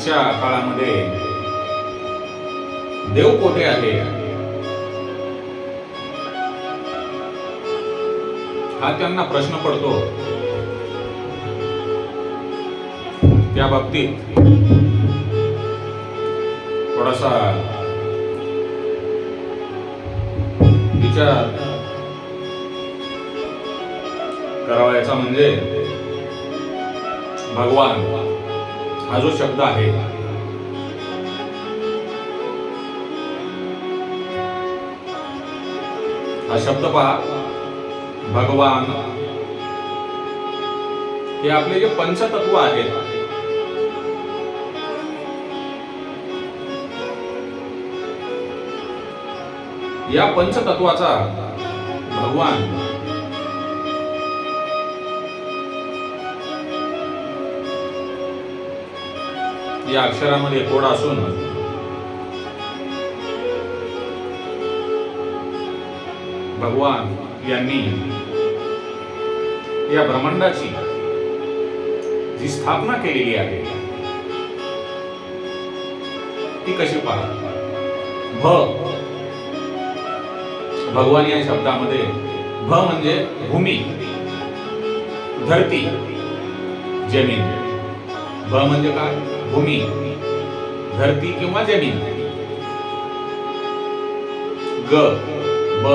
आजच्या काळामध्ये देव कोठे आहे? हा त्यांना प्रश्न पडतो. त्या बाबतीत थोडासा विचार करावायचा म्हणजे भगवान हा जो शब्द आहे. हा शब्द पहा. भगवान. हे आपले जे पंचतत्व आहेत. या पंचतत्वाचा भगवान या अक्षरामध्ये कोड असून भगवान यांनी या ब्रह्मांडाची जी स्थापना केलेली आहे ती कशी पहा भ. भगवान या शब्दामध्ये भ म्हणजे भूमी धरती जमीन. भ म्हणजे काय? भूमी धरती किंवा जमीन. ग ब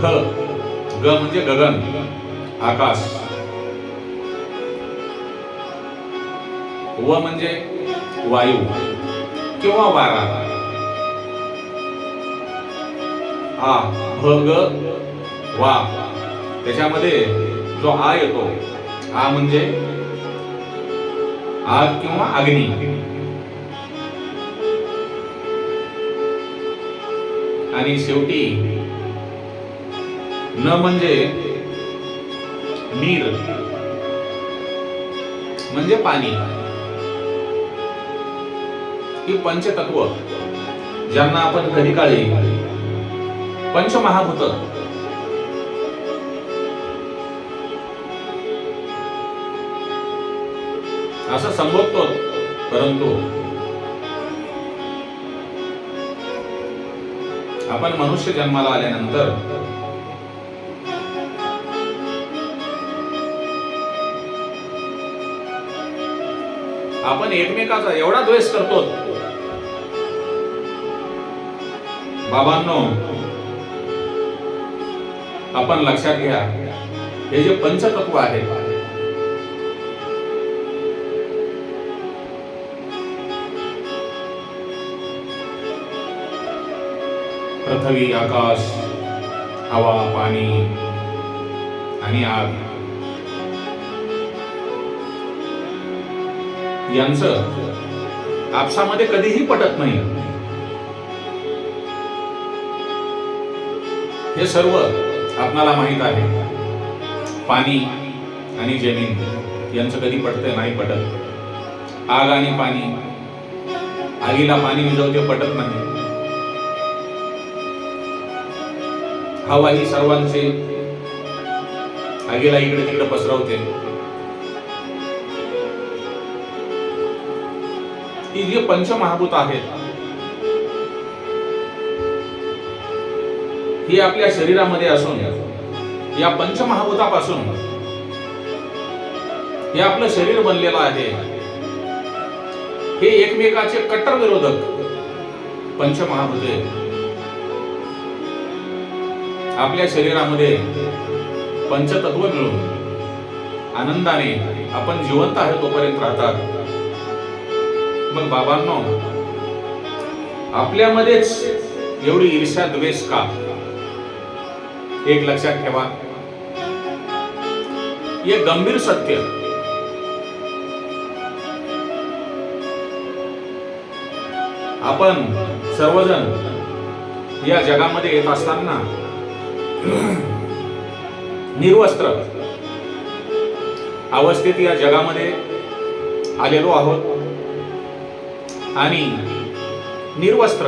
ख ग म्हणजे गगन आकाश. व म्हणजे वायू किंवा वारा. आ भ ग वा. त्याच्यामध्ये जो आ येतो आ म्हणजे आग किंवा अग्नी. आणि शेवटी न म्हणजे नीर म्हणजे पाणी. ही पंचतत्व ज्यांना आपण कधी काळी पंचमहाभूत असं संबोधतो परंतु आपण मनुष्य जन्माला आल्यानंतर आपण एकमेकाचा एवढा द्वेष करतो. बाबांनो आपण लक्षात घ्या हे जे पंचतत्व आहे पृथ्वी आकाश हवा पाणी आणि आग. यांचं आपसामध्ये कधीही पटत नाही. हे सर्व आपणाला माहीत आहे. पाणी आणि जमीन यांचं कधी पटत नाही पटत. आग आणि पाणी. आगीला पाणी विजवते पटत नाही. हवा ही सर्वांचे. आगीला इकडे तिकडे पसरवते. ही जे पंचमहाभूत आहेत ही आपल्या शरीरामध्ये असून या पंचमहाभूतापासून हे आपलं शरीर बनलेलं आहे. हे एकमेकाचे कट्टर विरोधक पंचमहाभूते आपल्या शरीरामध्ये पंचतत्व मिळून आनंदाने आपण जिवंत आहे तोपर्यंत राहतात. मग बाबांनो आपल्यामध्येच एवढी ईर्ष्या द्वेष का? एक लक्षात ठेवा. हे गंभीर सत्य. आपण सर्वजण या जगामध्ये येत असताना निर्वस्त्र. अवस्थेत या जगामध्ये आलेलो आहोत. आणि निर्वस्त्र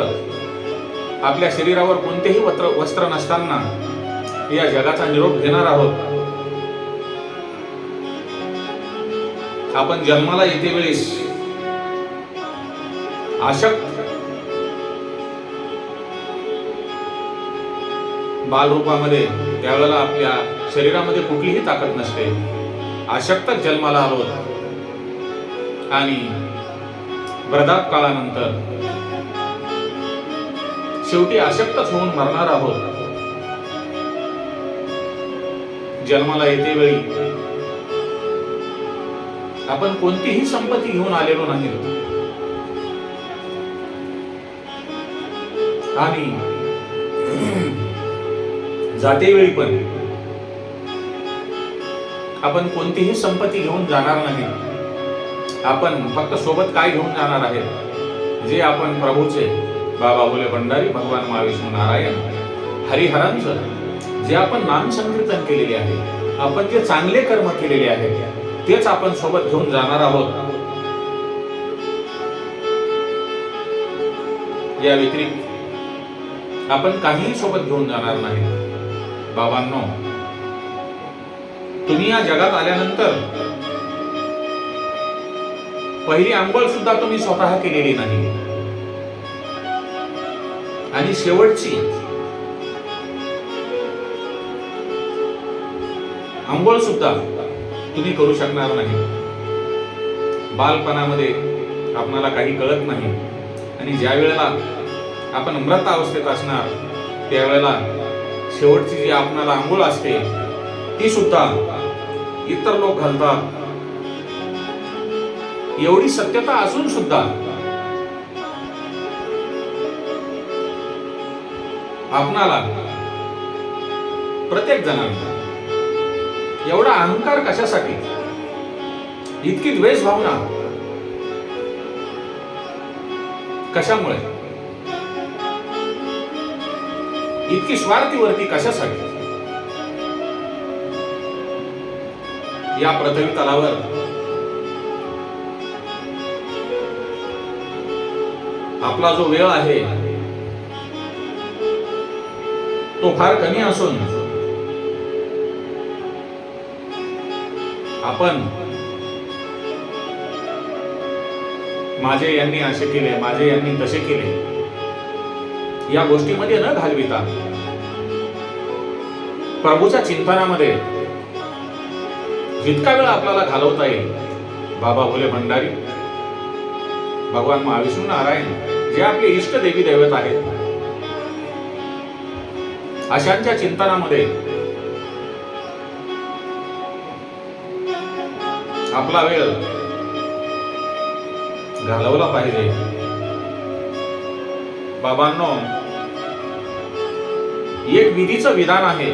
आपल्या शरीरावर कोणतेही वस्त्र वस्त्र नसताना या जगाचा निरोप घेणार आहोत. आपण जन्माला येते वेळेस आशक्त बालरूपामध्ये त्यावेळेला आपल्या शरीरामध्ये कुठलीही ताकद नसते. अशक्तच जन्माला आलो. आणि वृद्धाप काळानंतर शेवटी अशक्तच होऊन मरणार आहोत. जन्माला येते वेळी आपण कोणतीही संपत्ती घेऊन आलेलो नाही. आणि जाते वेळी पण आपण कोणतीही संपत्ती घेऊन जाणार नाही. आपण फक्त सोबत काय घेऊन जाणार आहे जे आपण प्रभूचे बाबा बोले भंडारी भगवान महाविष्णू नारायण. हरिहरांचं जे आपण नाम संकीर्तन केलेले आहे आपण जे चांगले कर्म केलेले आहे तेच आपण सोबत घेऊन जाणार आहोत. या व्यतिरिक्त आपण काहीही सोबत घेऊन जाणार नाही. बाबांनो तुम्ही या जगात आल्यानंतर पहिली आंघोळ सुद्धा तुम्ही स्वतः केलेली नाही. आणि शेवटची आंघोळ सुद्धा तुम्ही करू शकणार नाही. बालपणामध्ये आपणाला काही कळत नाही. आणि ज्या वेळेला आपण मृत अवस्थेत असणार त्यावेळेला शेवटची जी आपणाला आंघोळ असते ती सुद्धा इतर लोक घालतात. एवढी सत्यता असून सुद्धा आपणाला प्रत्येक जणांना एवढा अहंकार कशासाठी? इतकी द्वेष भावना कशामुळे? इतकी स्वार्थीवरती कशासाठी? या पृथ्वी तलावर आपला जो वेळ आहे तो फार कमी असून आपण माझे यांनी असे केले माझे यांनी तसे केले. या गोष्टीमध्ये न घालविता. प्रभूच्या चिंतनामध्ये जितका वेळ आपल्याला घालवता येईल बाबा भोले भंडारी भगवान महाविष्णू नारायण जे आपले इष्ट देवी दैवत आहेत अशांच्या चिंतनामध्ये आपला वेळ घालवला पाहिजे. बाबांनो एक विधीचं विधान आहे.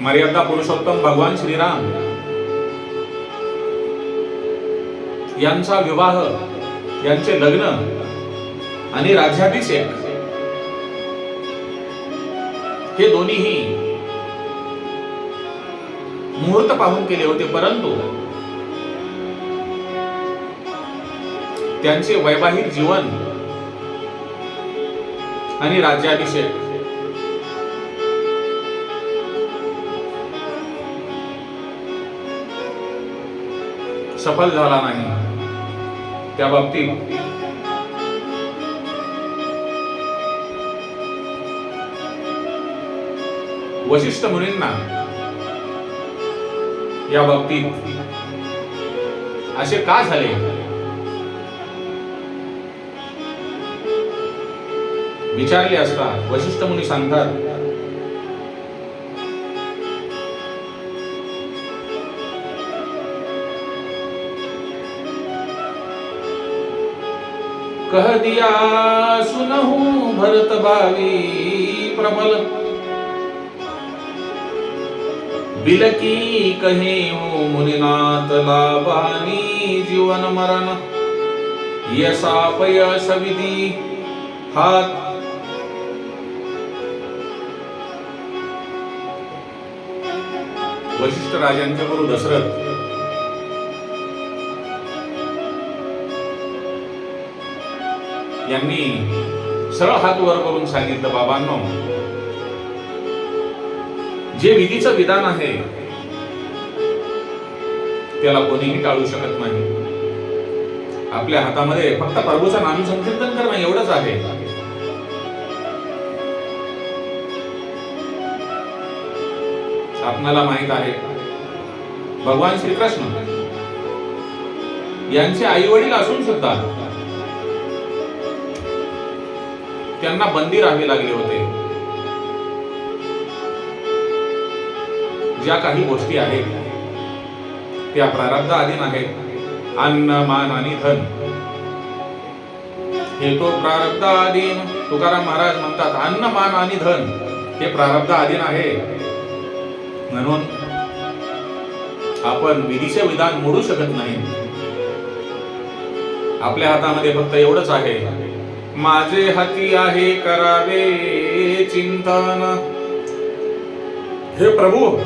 मर्यादा पुरुषोत्तम भगवान श्रीराम यांचा विवाह यांचे लग्न आणि राज्याभिषेक हे दोन्हीही मुहूर्त पाहून केले होते परंतु त्यांचे वैवाहिक जीवन आणि राज्याभिषेक. सफल झाला नाही. त्या बाबतीत वशिष्ठ मुनींना या बाबतीत असे का झाले? विचारले असता वशिष्ठ मुनी सांगतात, कह दिया सुनहु भरत बावी प्रबल। बिलकी कहे हो मुनिनाथ लाभानी जीवन मरण। यसा पयस विधी हात वशिष्ठ राजांच्या गुरु दशरथ यांनी सरळ हात वर करून सांगितलं बाबांनो जे विधीचं विधान आहे त्याला कोणीही टाळू शकत नाही. आपल्या हातामध्ये फक्त प्रभूचं नाम संकीर्तन करणं एवढंच आहे. आपणाला माहीत आहे. भगवान श्रीकृष्ण यांचे आई वडील असून सुद्धा त्यांना बंदी राहावे लागले होते. ज्या काही गोष्टी आहेत त्या प्रारब्ध अधीन आहेत. अन्न मान आणि धन. हे तो प्रारब्ध अधीन तुकाराम महाराज म्हणतात अन्न मान आणि धन हे प्रारब्ध अधीन आहे. म्हणून आपण विधीचे विधान मोडू शकत नाही. आपल्या हातामध्ये फक्त एवढंच आहे. माझे हाती आहे करावे चिंतन. हे प्रभू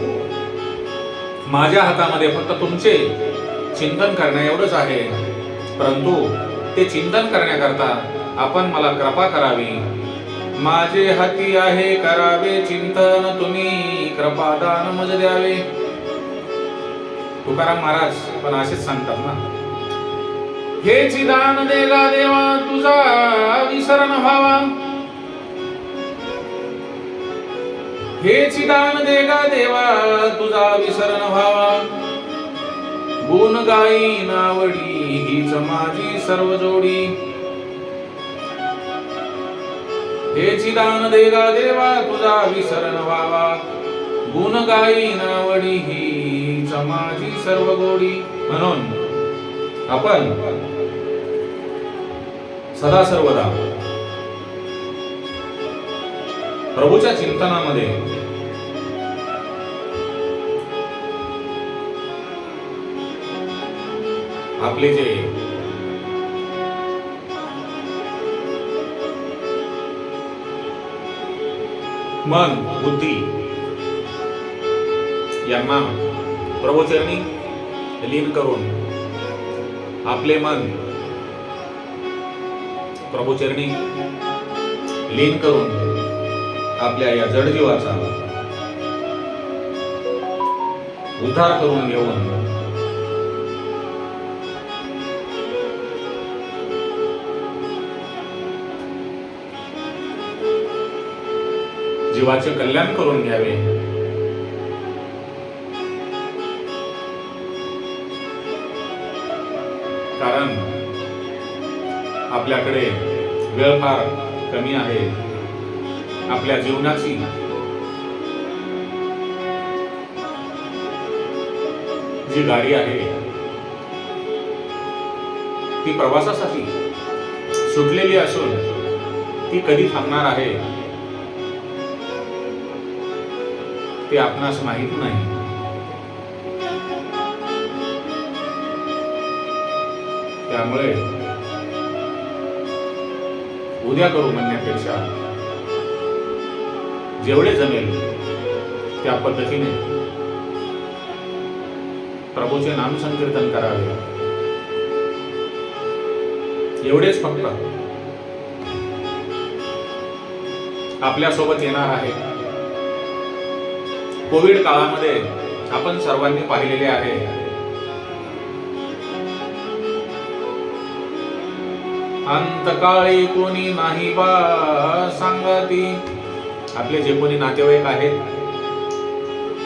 माझ्या हातामध्ये फक्त तुमचे चिंतन करणे एवढंच आहे. परंतु ते चिंतन करण्याकरता आपण मला कृपा करावी. माझे हाती आहे करावे चिंतन तुम्ही कृपादान मज द्यावे. तुकाराम महाराज पण असेच सांगतात ना. हे दान देगा देवा तुझा विसरण व्हावा. हे दान देगा देवा तुझा विसरण व्हावा. गुण गाई नावडी हीच माझी सर्व जोडी. हे दान देगा देवा तुझा विसरण व्हावा. गुण गाई नावडी ही समाजी सर्व गोडी. म्हणून आपण सदा सर्वदा प्रभूच्या चिंतनामध्ये आपले जे मन बुद्धी. यांना प्रभुचरणी लीन करून आपले मन प्रभुचरणी लीन करून आपल्या या जडजीवाचा उद्धार करून घेऊन जीवाचे कल्याण करून घ्यावे. कारण आपल्याकडे वेळ फार कमी आहे. आपल्या जीवनाची. जी गाडी आहे ती प्रवासासाठी सुटलेली असून ती कधी थांबणार आहे? ते आपणास माहीत नाही. त्यामुळे उद्या करू म्हणण्यापेक्षा जेवढे जमेल त्या पद्धतीने प्रभूचे नाम संकीर्तन करावे. एवढेच फक्त आपल्यासोबत येणार आहे. कोविड काळामध्ये आपण सर्वांनी पाहिलेले आहे. अंतकाळी कोणी नाही बा सांगती. आपले जे कोणी नातेवाईक आहेत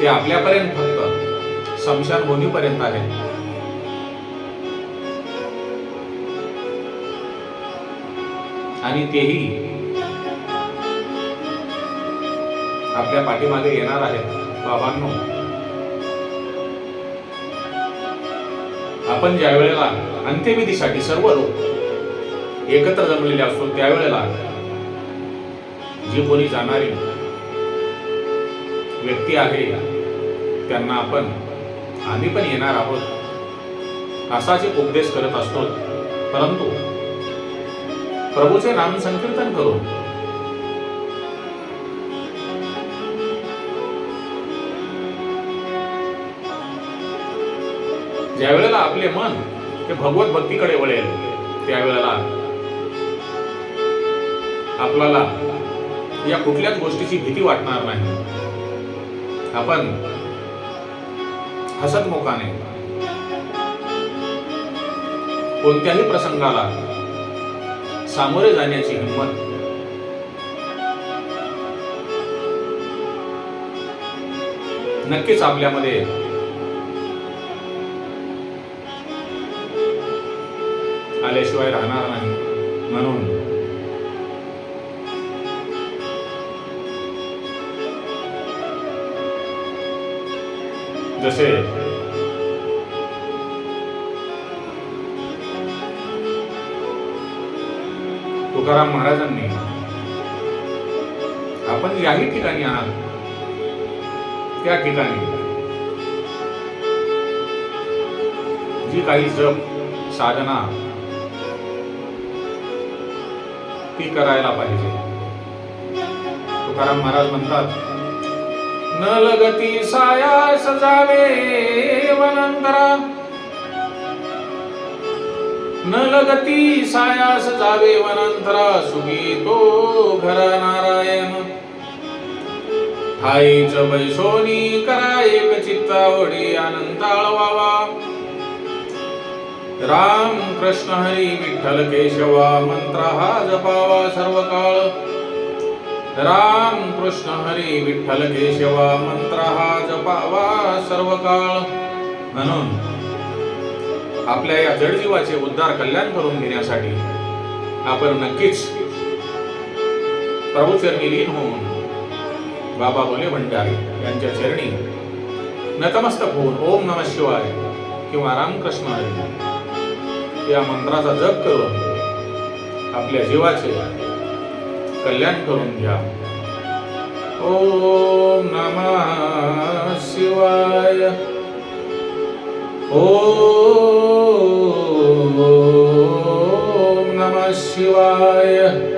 ते आपल्यापर्यंत फक्त समशान होणीपर्यंत आहेत. आणि तेही आपल्या पाठीमागे येणार आहेत. बाबांनो आपण ज्या वेळेला अंत्यविधीसाठी सर्व लोक एकत्र जमलेले असतो त्यावेळेला जी कोणी जाणारी व्यक्ती आहे त्यांना आपण आम्ही पण येणार आहोत असाच एक उपदेश करत असतो. परंतु प्रभूचे नाम संकीर्तन करून ज्या वेळेला आपले मन हे भगवत भक्तीकडे वळेल त्यावेळेला आपल्याला या कुठल्याच गोष्टीची भीती वाटणार नाही. आपण हसतमुखाने कोणत्याही प्रसंगाला सामोरे जाण्याची हिंमत नक्कीच आपल्यामध्ये आल्याशिवाय राहणार नाही. म्हणून जसे तुकाराम महाराजांनी आपण याही ठिकाणी आहात त्या ठिकाणी जी काही जप साधना ती करायला पाहिजे. तुकाराम महाराज म्हणतात न लगती साया सजावे वनंतरा न लगती सायास जावे वनंतरा सुगी तो घर नारायण. ठाईच बैसोनी करा एक चित्तावडी आनंद आळवावा राम कृष्ण हरी विठ्ठल केशवा मंत्र हा जपावा सर्व काळ राम कृष्ण हरी विठ्ठल केशवा मंत्र हा जपावा सर्व काळ म्हणून आपल्या या जडजीवाचे उद्धार कल्याण करून घेण्यासाठी आपण नक्कीच प्रभूचरणी लीन होऊन बाबा बोले भंडारी यांच्या चरणी नतमस्तक होऊन ओम नम शिवाय किंवा रामकृष्ण हरी. या मंत्राचा जप करून आपल्या जीवाचे कल्याण करून घ्या. ओम नमः शिवाय. ओम नमः शिवाय.